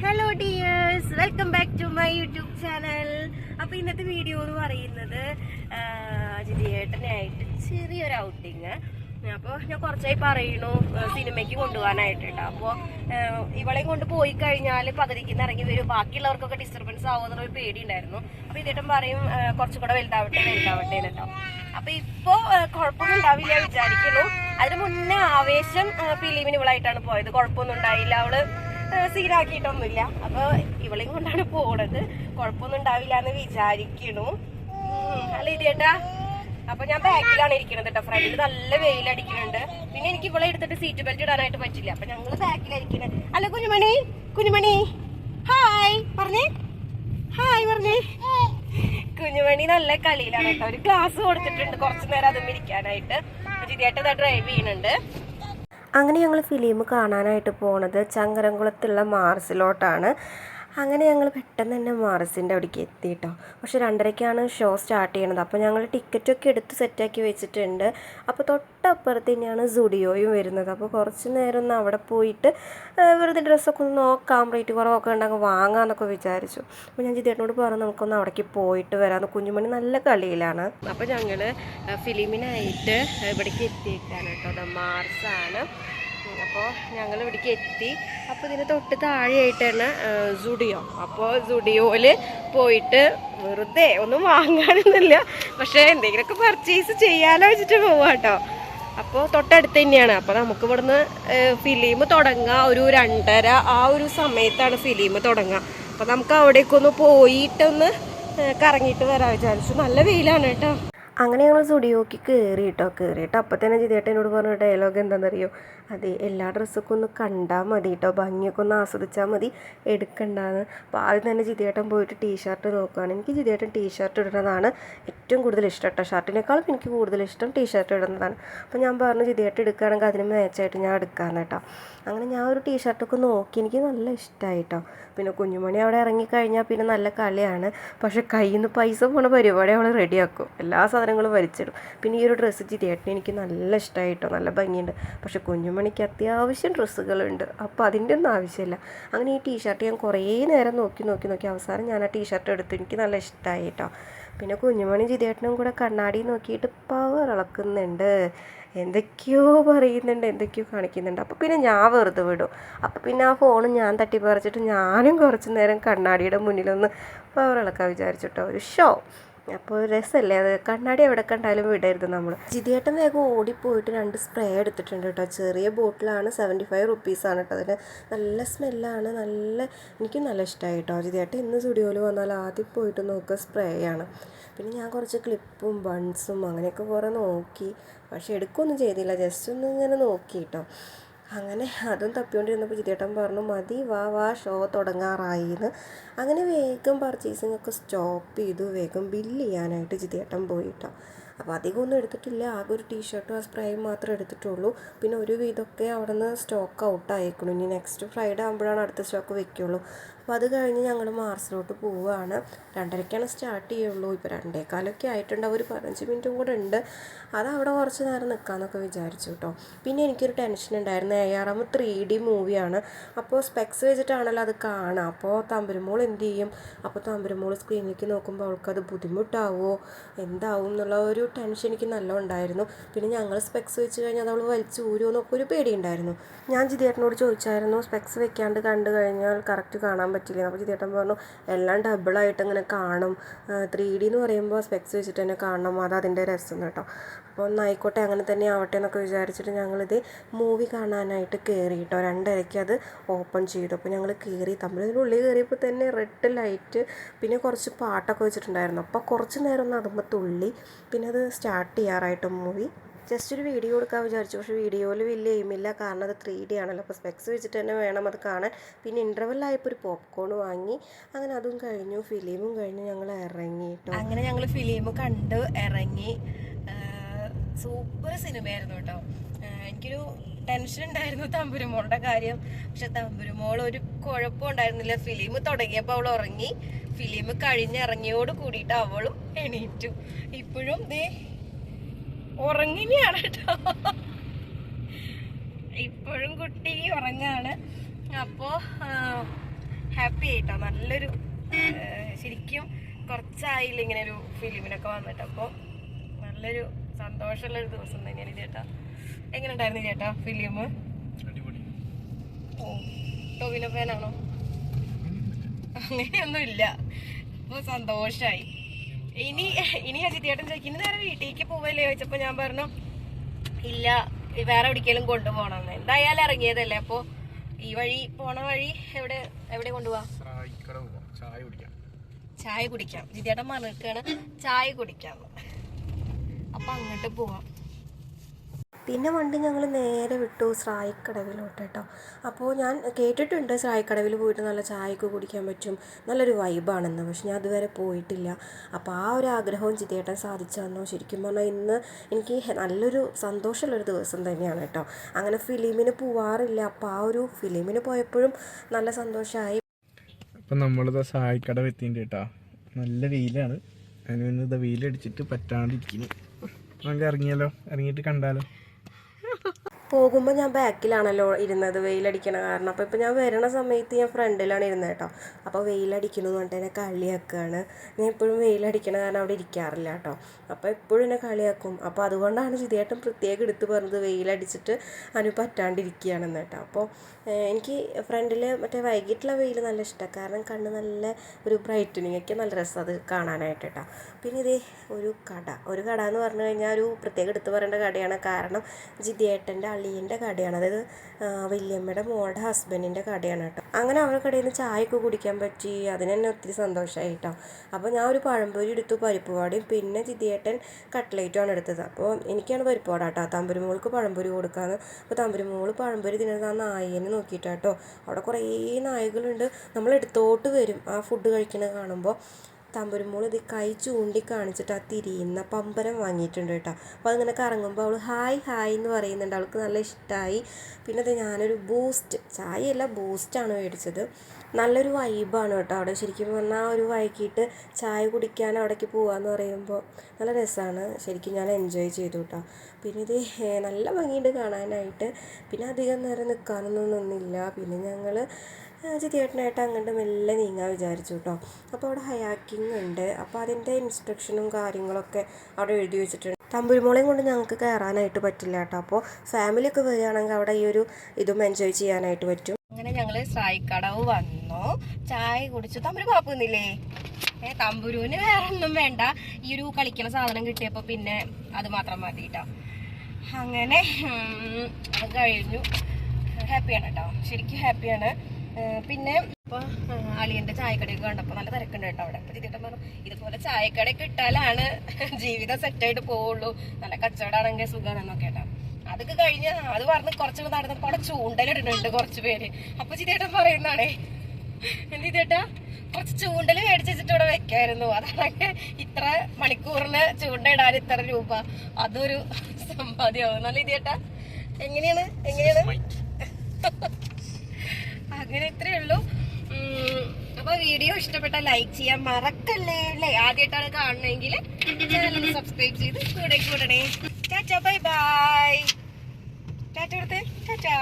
Hello dears welcome back to my YouTube channel അപ്പൊ ഇന്നത്തെ video എന്ന് പറയുന്നത് ജിതിയേട്ടനായിട്ട് ചെറിയൊരു ഔട്ടിങ് അപ്പോൾ ഞാൻ കുറച്ചായി പറയണു സിനിമയ്ക്ക് കൊണ്ടുപോകാനായിട്ട് കേട്ടോ അപ്പോൾ ഇവളെയും കൊണ്ട് പോയി കഴിഞ്ഞാൽ പകുതിക്ക് ഇറങ്ങി വരും. ബാക്കിയുള്ളവർക്കൊക്കെ ഡിസ്റ്റർബൻസ് ആവുമെന്നൊരു പേടി ഉണ്ടായിരുന്നു അപ്പോൾ ഇതേട്ടൻ പറയും കുറച്ചും കൂടെ വലുതാവട്ടെ വലുതാവട്ടെ കേട്ടോ അപ്പൊ ഇപ്പോ ആ, കുഴപ്പമൊന്നും ഉണ്ടാവില്ല വിചാരിക്കുന്നു. അതിന് മുന്നേ ആവേശം ഫിലിമിന് ഇവളായിട്ടാണ് പോയത്. കുഴപ്പമൊന്നും ഉണ്ടായില്ല. അവൾ സീനാക്കിയിട്ടൊന്നുമില്ല. അപ്പൊ ഇവളെയും കൊണ്ടാണ് പോണത്. കുഴപ്പമൊന്നും ഉണ്ടാവില്ല എന്ന് വിചാരിക്കണു. അല്ല ഇതേട്ടാ അപ്പൊ ഞാൻ ബാക്കിലാണ് ഇരിക്കണത് കേട്ടോ. ഫ്രണ്ടിൽ നല്ല വെയിലടിക്കുന്നുണ്ട്. പിന്നെ എനിക്ക് ഇവളെ എടുത്തിട്ട് സീറ്റ് ബെൽറ്റ് ഇടാനായിട്ട് പറ്റില്ല. അപ്പൊ ഞങ്ങൾ ബാക്കിലായിരിക്കണേ അല്ല കുഞ്ഞുമണി കുഞ്ഞുമണി. ഹായ് പറഞ്ഞേ. ഹായ് പറഞ്ഞേ. കുഞ്ഞുമണി നല്ല കളിയിലാണ് കേട്ടോ. ഒരു ക്ലാസ് കൊടുത്തിട്ടുണ്ട് കുറച്ചു നേരം അതും ഇരിക്കാനായിട്ട്. ജിതിയായിട്ട് ഡ്രൈവ് ചെയ്യുന്നുണ്ട്. അങ്ങനെ ഞങ്ങൾ ഫിലിം കാണാനായിട്ട് പോണത് ചങ്ങരംകുളത്തുള്ള മാർസിലോട്ടാണ്. അങ്ങനെ ഞങ്ങൾ പെട്ടെന്ന് തന്നെ മാർസിന്റെ അവിടേക്ക് എത്തി കേട്ടോ പക്ഷെ രണ്ടരയ്ക്കാണ് ഷോ സ്റ്റാർട്ട് ചെയ്യണത്. അപ്പോൾ ഞങ്ങൾ ടിക്കറ്റൊക്കെ എടുത്ത് സെറ്റാക്കി വെച്ചിട്ടുണ്ട്. അപ്പോൾ തൊട്ടപ്പുറത്ത് തന്നെയാണ് സുഡിയോയും വരുന്നത്. അപ്പോൾ കുറച്ച് നേരം ഒന്ന് അവിടെ പോയിട്ട് വെറുതെ ഡ്രസ്സൊക്കെ ഒന്ന് നോക്കാം റേറ്റ് കുറവൊക്കെ ഉണ്ടെങ്കിൽ വാങ്ങാമെന്നൊക്കെ വിചാരിച്ചു. അപ്പോൾ ഞാൻ ജിതേട്ടനോട് പറഞ്ഞു നമുക്കൊന്ന് അവിടേക്ക് പോയിട്ട് വരാമെന്ന്. കുഞ്ഞുമണി നല്ല കളിയിലാണ്. അപ്പോൾ ഞങ്ങൾ ഫിലിമിനായിട്ട് ഇവിടേക്ക് എത്തിയിട്ടാണ് കേട്ടോ. മാർസാണ്. അപ്പോൾ ഞങ്ങൾ ഇവിടേക്ക് എത്തി. അപ്പോൾ ഇതിന് തൊട്ട് താഴെയായിട്ടാണ് സുഡിയോ. അപ്പോൾ സുഡിയോയിൽ പോയിട്ട് വെറുതെ ഒന്നും വാങ്ങാനൊന്നുമില്ല. പക്ഷേ എന്തെങ്കിലുമൊക്കെ പർച്ചേസ് ചെയ്യാലോ വെച്ചിട്ട് പോവാം കേട്ടോ. അപ്പോൾ തൊട്ടടുത്ത് തന്നെയാണ്. അപ്പോൾ നമുക്ക് ഇവിടുന്ന് ഫിലിം തുടങ്ങുക ഒരു രണ്ടര ആ ഒരു സമയത്താണ് ഫിലിം തുടങ്ങുക. അപ്പോൾ നമുക്ക് അവിടേക്കൊന്ന് പോയിട്ടൊന്ന് കറങ്ങിയിട്ട് വരാൻ വിചാരിച്ചു. നല്ല വെയിലാണ് കേട്ടോ. അങ്ങനെ ഞങ്ങൾ സ്റ്റുഡിയോക്ക് കയറി കേട്ടോ കയറിയിട്ട് അപ്പം തന്നെ ജിതേട്ടൻ എന്നോട് പറഞ്ഞ ഡയലോഗ് എന്താണെന്നറിയോ അതെ എല്ലാ ഡ്രസ്സൊക്കെ ഒന്ന് കണ്ടാൽ മതി കേട്ടോ ഭംഗിയൊക്കെ ഒന്ന് ആസ്വദിച്ചാൽ മതി എടുക്കണ്ടാന്ന്. അപ്പോൾ ആദ്യം തന്നെ ജിതേട്ടൻ പോയിട്ട് ടീഷർട്ട് നോക്കുകയാണ് എനിക്ക് ജിതേട്ടൻ ടീഷർട്ട് ഇടുന്നതാണ് ഏറ്റവും കൂടുതൽ ഇഷ്ടം കേട്ടോ ഷർട്ടിനേക്കാളും എനിക്ക് കൂടുതൽ ഇഷ്ടം ടീഷർട്ട് ഇടുന്നതാണ്. അപ്പോൾ ഞാൻ പറഞ്ഞു ജിതേട്ടൻ എടുക്കുകയാണെങ്കിൽ അതിന് മാച്ചായിട്ട് ഞാൻ എടുക്കാമെന്ന് കേട്ടോ. അങ്ങനെ ഞാൻ ഒരു ടീഷർട്ടൊക്കെ നോക്കി. എനിക്ക് നല്ല ഇഷ്ടമായി കേട്ടോ പിന്നെ കുഞ്ഞുമണി അവിടെ ഇറങ്ങിക്കഴിഞ്ഞാൽ പിന്നെ നല്ല കളിയാണ്. പക്ഷേ കയ്യിൽ നിന്ന് പൈസ പോണ പരിപാടി അവൾ റെഡിയാക്കും. എല്ലാ സാധനങ്ങളും വലിച്ചിടും. പിന്നെ ഈ ഒരു ഡ്രസ്സ് ജിതേട്ടന് എനിക്ക് നല്ല ഇഷ്ടമായി കേട്ടോ നല്ല ഭംഗിയുണ്ട്. പക്ഷേ കുഞ്ഞുമണിക്ക് അത്യാവശ്യം ഡ്രസ്സുകളുണ്ട്. അപ്പോൾ അതിന്റെ ഒന്നും ആവശ്യമില്ല. അങ്ങനെ ഈ ടീഷർട്ട് ഞാൻ കുറേ നേരം നോക്കി നോക്കി നോക്കി അവസാനം ഞാൻ ആ ടീഷർട്ട് എടുത്തു. എനിക്ക് നല്ല ഇഷ്ടമായി കേട്ടോ പിന്നെ കുഞ്ഞുമണി ജിതേട്ടനും കൂടെ കണ്ണാടി നോക്കിയിട്ട് പവർ ഇളക്കുന്നുണ്ട് എന്തൊക്കെയോ പറയുന്നുണ്ട് എന്തൊക്കെയോ കാണിക്കുന്നുണ്ട്. അപ്പോൾ പിന്നെ ഞാൻ വെറുതെ വിടും. അപ്പോൾ പിന്നെ ആ ഫോൺ ഞാൻ തട്ടി പറിച്ചിട്ട് ഞാനും കുറച്ച് നേരം കണ്ണാടിയുടെ മുന്നിലൊന്ന് പവർ ഇളക്കാൻ വിചാരിച്ചിട്ടോ. ഒരു ഷോ അപ്പോൾ രസമല്ലേ അത് കണ്ണാടി എവിടെ കണ്ടാലും വിടരുത് നമ്മൾ ജിതിയേട്ടൻ വേഗം ഓടിപ്പോയിട്ട് രണ്ട് സ്പ്രേ എടുത്തിട്ടുണ്ട് കേട്ടോ. ചെറിയ ബോട്ടിലാണ് സെവന്റി ഫൈവ് റുപ്പീസാണ് കേട്ടോ. അതിന് നല്ല സ്മെല്ലാണ് നല്ല എനിക്ക് നല്ല ഇഷ്ടമായി കേട്ടോ. ജിതിയേട്ടൻ ഇന്ന് സ്റ്റുഡിയോയിൽ വന്നാൽ ആദ്യം പോയിട്ട് നോക്കുക സ്പ്രേ ആണ്. പിന്നെ ഞാൻ കുറച്ച് ക്ലിപ്പും ബൺസും അങ്ങനെയൊക്കെ കുറേ നോക്കി. പക്ഷേ എടുക്കുകയൊന്നും ചെയ്തില്ല. ജസ്റ്റ് ഒന്ന് ഇങ്ങനെ നോക്കി കേട്ടോ. അങ്ങനെ അതും തപ്പിക്കൊണ്ടിരുന്നപ്പോൾ ജിതേട്ടൻ പറഞ്ഞു മതി വാ വാ ഷോ തുടങ്ങാറായി എന്ന് അങ്ങനെ വേഗം പർച്ചേസിംഗ് ഒക്കെ സ്റ്റോപ്പ് ചെയ്തു. വേഗം ബില്ല് ചെയ്യാനായിട്ട് ജിതേട്ടൻ പോയിട്ടോ. അപ്പോൾ അധികം ഒന്നും എടുത്തിട്ടില്ല. ആകെ ഒരു ടീഷർട്ടും ആ സ്പ്രേയും മാത്രമേ എടുത്തിട്ടുള്ളൂ. പിന്നെ ഒരു വിധമൊക്കെ അവിടെ നിന്ന് സ്റ്റോക്ക് ഔട്ട് ആയിക്കണം. ഇനി നെക്സ്റ്റ് ഫ്രൈഡേ ആകുമ്പോഴാണ് അടുത്ത സ്റ്റോക്ക് വെക്കുള്ളൂ. അപ്പോൾ അത് കഴിഞ്ഞ് ഞങ്ങൾ മാർസിലോട്ട് പോവുകയാണ്. രണ്ടരയ്ക്കാണ് സ്റ്റാർട്ട് ചെയ്യുള്ളൂ. ഇപ്പോൾ രണ്ടേക്കാലൊക്കെ ആയിട്ടുണ്ട്. ഒരു പതിനഞ്ച് മിനിറ്റും കൂടെ ഉണ്ട്. അത് അവിടെ കുറച്ച് നേരം നിൽക്കാമെന്നൊക്കെ വിചാരിച്ചു കേട്ടോ. പിന്നെ എനിക്കൊരു ടെൻഷൻ ഉണ്ടായിരുന്നു. എം ത്രീ ഡി മൂവിയാണ്. അപ്പോൾ സ്പെക്സ് വെച്ചിട്ടാണല്ലോ അത് കാണുക. അപ്പോൾ തമ്പുരുമോൾ എന്ത് ചെയ്യും? അപ്പോൾ തമ്പുരുമോൾ സ്ക്രീനിലേക്ക് നോക്കുമ്പോൾ അവൾക്കത് ബുദ്ധിമുട്ടാവുമോ എന്താവും എന്നുള്ള ഒരു ടെൻഷൻ എനിക്ക് നല്ല ഉണ്ടായിരുന്നു. പിന്നെ ഞങ്ങൾ സ്പെക്സ് വെച്ച് കഴിഞ്ഞാൽ അവൾ വലിച്ചു ഊരുമോ എന്നൊക്കെ ഒരു പേടിയുണ്ടായിരുന്നു. ഞാൻ ജിതേട്ടനോട് ചോദിച്ചായിരുന്നു. സ്പെക്സ് വെക്കാണ്ട് കണ്ടു കഴിഞ്ഞാൽ കറക്റ്റ് കാണാൻ പറ്റില്ല? അപ്പോൾ ജിതേട്ടൻ പറഞ്ഞു എല്ലാം ഡബിളായിട്ട് ഇങ്ങനെ കാണും. ത്രീ ഡി എന്ന് പറയുമ്പോൾ സ്പെക്സ് വെച്ചിട്ട് തന്നെ കാണണം. അത് അതിന്റെ രസം കേട്ടോ. അപ്പോൾ ഒന്നായിക്കോട്ടെ അങ്ങനെ തന്നെ ആവട്ടെ എന്നൊക്കെ വിചാരിച്ചിട്ട് ഞങ്ങളിത് മൂവി കാണാനായിട്ട് കയറി കേട്ടോ. രണ്ടരയ്ക്ക് അത് ഓപ്പൺ ചെയ്തു. അപ്പോൾ ഞങ്ങൾ കയറി തമ്മിലിന്റെ ഉള്ളിൽ കയറിയപ്പോൾ തന്നെ റെഡ് ലൈറ്റ് പിന്നെ കുറച്ച് പാട്ടൊക്കെ വെച്ചിട്ടുണ്ടായിരുന്നു. അപ്പോൾ കുറച്ച് നേരം ഒന്ന് അതുമ്പോൾ തുള്ളി പിന്നെ അത് സ്റ്റാർട്ട് ചെയ്യാറായിട്ട് മൂവി ജസ്റ്റ് ഒരു വീഡിയോ എടുക്കാൻ വിചാരിച്ചു. പക്ഷേ വീഡിയോയിൽ വലിയ എയിമില്ല കാരണം അത് ത്രീ ഡി ആണല്ലോ. അപ്പോൾ സ്പെക്സ് വെച്ചിട്ട് തന്നെ വേണം അത് കാണാൻ. പിന്നെ ഇന്റർവെല്ലായപ്പോൾ ഒരു പോപ്കോൺ വാങ്ങി. അങ്ങനെ അതും കഴിഞ്ഞു. ഫിലിമും കഴിഞ്ഞു ഞങ്ങൾ ഇറങ്ങി അങ്ങനെ ഞങ്ങൾ ഫിലിം കണ്ട് ഇറങ്ങി. സൂപ്പർ സിനിമയായിരുന്നു കേട്ടോ. എനിക്കൊരു ടെൻഷൻ ഉണ്ടായിരുന്നു തമ്പുരുമോളുടെ കാര്യം. പക്ഷെ തമ്പുരുമോൾ ഒരു കുഴപ്പം ഉണ്ടായിരുന്നില്ല. ഫിലിം തുടങ്ങിയപ്പോൾ അവൾ ഉറങ്ങി. ഫിലിം കഴിഞ്ഞിറങ്ങിയോട് കൂടിയിട്ട് അവളും എണീറ്റു. ഇപ്പോഴും ദേ ഉറങ്ങിനെയാണ് കേട്ടോ ഇപ്പോഴും കുട്ടി ഉറങ്ങാണ്. അപ്പോ ഹാപ്പി ആയിട്ടോ. നല്ലൊരു ശരിക്കും കുറച്ചായില്ല ഇങ്ങനെ ഒരു ഫിലിമിനൊക്കെ വന്നിട്ട്. അപ്പോൾ നല്ലൊരു സന്തോഷമുള്ള ഒരു ദിവസം തന്നെയാണ് ചേട്ടാ എങ്ങനെ ഉണ്ടായിരുന്നു ചേട്ടാ ഫിലിം ഓ ടോവിനോ ഫാനാണോ? അങ്ങനെയൊന്നും ഇല്ല അപ്പൊ സന്തോഷായി. ഇനി ഇനി അജിത്തേട്ടൻ ചോദിക്കും ഇനി നേരെ വീട്ടിലേക്ക് പോവല്ലേ? ചോദിച്ചപ്പോ ഞാൻ പറഞ്ഞു ഇല്ല വേറെ എവിടേക്കെങ്കിലും കൊണ്ടുപോകണമെന്ന്. എന്തായാലും ഇറങ്ങിയതല്ലേ അപ്പൊ ഈ വഴി പോണ വഴി എവിടെ എവിടെ കൊണ്ടുപോവാ? ചായ കുടിക്കാം. ചായ കുടിക്കാം. ജിതേട്ടൻ ചായ കുടിക്കാം അപ്പൊ അങ്ങോട്ട് പോവാം. പിന്നെ വണ്ടി ഞങ്ങൾ നേരെ വിട്ടു സ്രായിക്കടവിലോട്ട് കേട്ടോ അപ്പോൾ ഞാൻ കേട്ടിട്ടുണ്ട് സ്രായിക്കടവിൽ പോയിട്ട് നല്ല ചായയൊക്കെ കുടിക്കാൻ പറ്റും നല്ലൊരു വൈബാണെന്ന്. പക്ഷെ ഞാൻ അതുവരെ പോയിട്ടില്ല. അപ്പോൾ ആ ഒരു ആഗ്രഹവും ജിതേട്ടൻ സാധിച്ചതെന്നോ ശരിക്കും പറഞ്ഞാൽ ഇന്ന് എനിക്ക് നല്ലൊരു സന്തോഷമുള്ളൊരു ദിവസം തന്നെയാണ് കേട്ടോ. അങ്ങനെ ഫിലിമിന് പോവാറില്ല. അപ്പോൾ ആ ഒരു ഫിലിമിന് പോയപ്പോഴും നല്ല സന്തോഷമായി അപ്പം നമ്മളിത് സായിക്കടവ് എത്തിയിട്ട് കേട്ടോ. നല്ല വെയിലാണ്. അതിന് ഇത് വെയിലടിച്ചിട്ട് പറ്റാണ്ടിരിക്കുന്നു. നമുക്ക് ഇറങ്ങിയാലോ? ഇറങ്ങിയിട്ട് കണ്ടാലോ? പോകുമ്പോൾ ഞാൻ ബാക്കിലാണല്ലോ ഇരുന്നത് വെയിലടിക്കണ കാരണം. അപ്പോൾ ഇപ്പോൾ ഞാൻ വരണ സമയത്ത് ഞാൻ ഫ്രണ്ടിലാണ് ഇരുന്നത് കേട്ടോ അപ്പോൾ വെയിലടിക്കണമെന്ന് പറഞ്ഞിട്ട് എന്നെ കളിയാക്കുകയാണ് ഞാൻ എപ്പോഴും വെയിലടിക്കണ കാരണം അവിടെ ഇരിക്കാറില്ല കേട്ടോ അപ്പോൾ എപ്പോഴും എന്നെ കളിയാക്കും. അപ്പോൾ അതുകൊണ്ടാണ് ജിതേട്ടൻ പ്രത്യേകം എടുത്ത് പറഞ്ഞത് വെയിലടിച്ചിട്ട് അനു പറ്റാണ്ടിരിക്കുകയാണെന്ന് കേട്ടോ അപ്പോൾ എനിക്ക് ഫ്രണ്ടിൽ മറ്റേ വൈകിട്ടുള്ള വെയിൽ നല്ല ഇഷ്ടമാണ് കാരണം കണ്ണ് നല്ല ഒരു ബ്രൈറ്റനിങ് ഒക്കെ നല്ല രസം അത് കാണാനായിട്ട് കേട്ടോ പിന്നെ ഇതേ ഒരു കട. ഒരു കട എന്ന് പറഞ്ഞു കഴിഞ്ഞാൽ ഒരു പ്രത്യേകം എടുത്ത് പറയേണ്ട കടയാണ്. കാരണം ജിതിയേട്ടന്റെ അളിയന്റെ കടയാണ്. അതായത് വല്യമ്മയുടെ മോളുടെ ഹസ്ബൻഡിന്റെ കടയാണ് കേട്ടോ. അങ്ങനെ അവരുടെ കടയിൽ നിന്ന് ചായയൊക്കെ കുടിക്കാൻ പറ്റി. അതിന് തന്നെ ഒത്തിരി സന്തോഷമായി കേട്ടോ. അപ്പോൾ ഞാൻ ഒരു പഴംപൊരി എടുത്തു പരിപ്പ് വടയും പിന്നെ ചിതിയേട്ടൻ കട്ട്ലേറ്റുമാണ് എടുത്തത്. അപ്പോൾ എനിക്കാണ് പരിപ്പ് വട കേട്ടോ. തമ്പുരുമോൾക്ക് പഴംപൊരി കൊടുക്കാന്ന്. അപ്പോൾ തമ്പുരുമോൾ പഴംപൊരി തിന്നത് ആ നായേനെ നോക്കിയിട്ടാട്ടോ അവിടെ കുറേ നായകളുണ്ട്. നമ്മൾ എടുത്തോട്ട് വരും ആ ഫുഡ് കഴിക്കുന്നത് കാണുമ്പോൾ തമ്പുരുമോൾ ഇത് കൈ ചൂണ്ടിക്കാണിച്ചിട്ട് ആ തിരിയുന്ന പമ്പരം വാങ്ങിയിട്ടുണ്ട് കേട്ടോ. അപ്പോൾ അതിങ്ങനെ കറങ്ങുമ്പോൾ അവൾ ഹായ് ഹായ് എന്ന് പറയുന്നുണ്ട്. അവൾക്ക് നല്ല ഇഷ്ടമായി പിന്നെ അത് ഞാനൊരു ബൂസ്റ്റ് ചായയല്ല ബൂസ്റ്റാണ് മേടിച്ചത്. നല്ലൊരു വൈബാണ് കേട്ടോ അവിടെ. ശരിക്കും പറഞ്ഞാൽ ഒരു വൈകിട്ട് ചായ കുടിക്കാൻ അവിടേക്ക് പോകാമെന്ന് പറയുമ്പോൾ നല്ല രസമാണ് ശരിക്കും ഞാൻ എൻജോയ് ചെയ്തു കേട്ടോ. പിന്നെ ഇത് നല്ല ഭംഗിയുണ്ട് കാണാനായിട്ട്. പിന്നെ അധികം നേരം നിൽക്കാനൊന്നും നിന്നില്ല. പിന്നെ ഞങ്ങൾ ജിതിയേട്ടനായിട്ട് അങ്ങോട്ട് മെല്ലെ നീങ്ങാൻ വിചാരിച്ചു കേട്ടോ. അപ്പോൾ അവിടെ ഹയാക്കിംഗ് ഉണ്ട്. അപ്പോൾ അതിന്റെ ഇൻസ്ട്രക്ഷനും കാര്യങ്ങളൊക്കെ അവിടെ എഴുതി വെച്ചിട്ടുണ്ട്. തമ്പുരുമോളെയും കൊണ്ട് ഞങ്ങൾക്ക് കയറാനായിട്ട് പറ്റില്ല കേട്ടോ. അപ്പോൾ ഫാമിലിയൊക്കെ വരികയാണെങ്കിൽ അവിടെ ഈ ഒരു ഇതും എൻജോയ് ചെയ്യാനായിട്ട് പറ്റും. അങ്ങനെ ഞങ്ങൾ സായിക്കടവ് വന്നു. ചായ കുടിച്ചു. തമ്പുരു കുഴപ്പമൊന്നുമില്ലേ ഏ തമ്പുരുവിന് വേറെ ഒന്നും വേണ്ട. ഈ ഒരു കളിക്കണ സാധനം കിട്ടിയപ്പോൾ പിന്നെ അത് മാത്രം മതി അങ്ങനെ അത് കഴിഞ്ഞു. ഹാപ്പിയാണ് കേട്ടോ ശരിക്കും ഹാപ്പിയാണ് പിന്നെ ഇപ്പൊ അളിയന്റെ ചായക്കടയൊക്കെ കണ്ടപ്പോ നല്ല തിരക്കുണ്ട് കേട്ടോ അവിടെ. തിരിട്ടം പറഞ്ഞു ഇതുപോലെ ചായക്കടയൊക്കെ ഇട്ടാലാണ് ജീവിതം സെറ്റായിട്ട് പോവുള്ളൂ. നല്ല കച്ചവടമാണെങ്കിൽ സുഖമാണെന്നൊക്കെ കേട്ടോ. അതൊക്കെ കഴിഞ്ഞ് അത് പറഞ്ഞ് കുറച്ച് നടന്നപ്പോ അവിടെ ചൂണ്ടലിടുന്നുണ്ട് കുറച്ച് പേര്. അപ്പൊ ചിതേട്ടൻ പറയുന്നാണേ എന്ത് ചേട്ടാ കുറച്ച് ചൂണ്ടൽ മേടിച്ചിട്ട് ഇവിടെ വെക്കായിരുന്നു. അതാണ് ഇത്ര മണിക്കൂറിന് ചൂണ്ട ഇടാൻ ഇത്ര രൂപ. അതൊരു സമ്പാദ്യമാവും. നല്ല ഇതേട്ടാ എങ്ങനെയാണ് എങ്ങനെയാണ്? വീഡിയോ ഇഷ്ടപ്പെട്ട ലൈക്ക് ചെയ്യാൻ മറക്കല്ലേ? അല്ലേ? ആദ്യമായിട്ടാണ് കാണണമെങ്കിൽ ചാനൽ സബ്സ്ക്രൈബ് ചെയ്ത് കൂടെ കൂടണേ. ചാച്ചാ ബൈ ബൈ. ടാറ്റ കൊടുത്തേ ടാറ്റാ.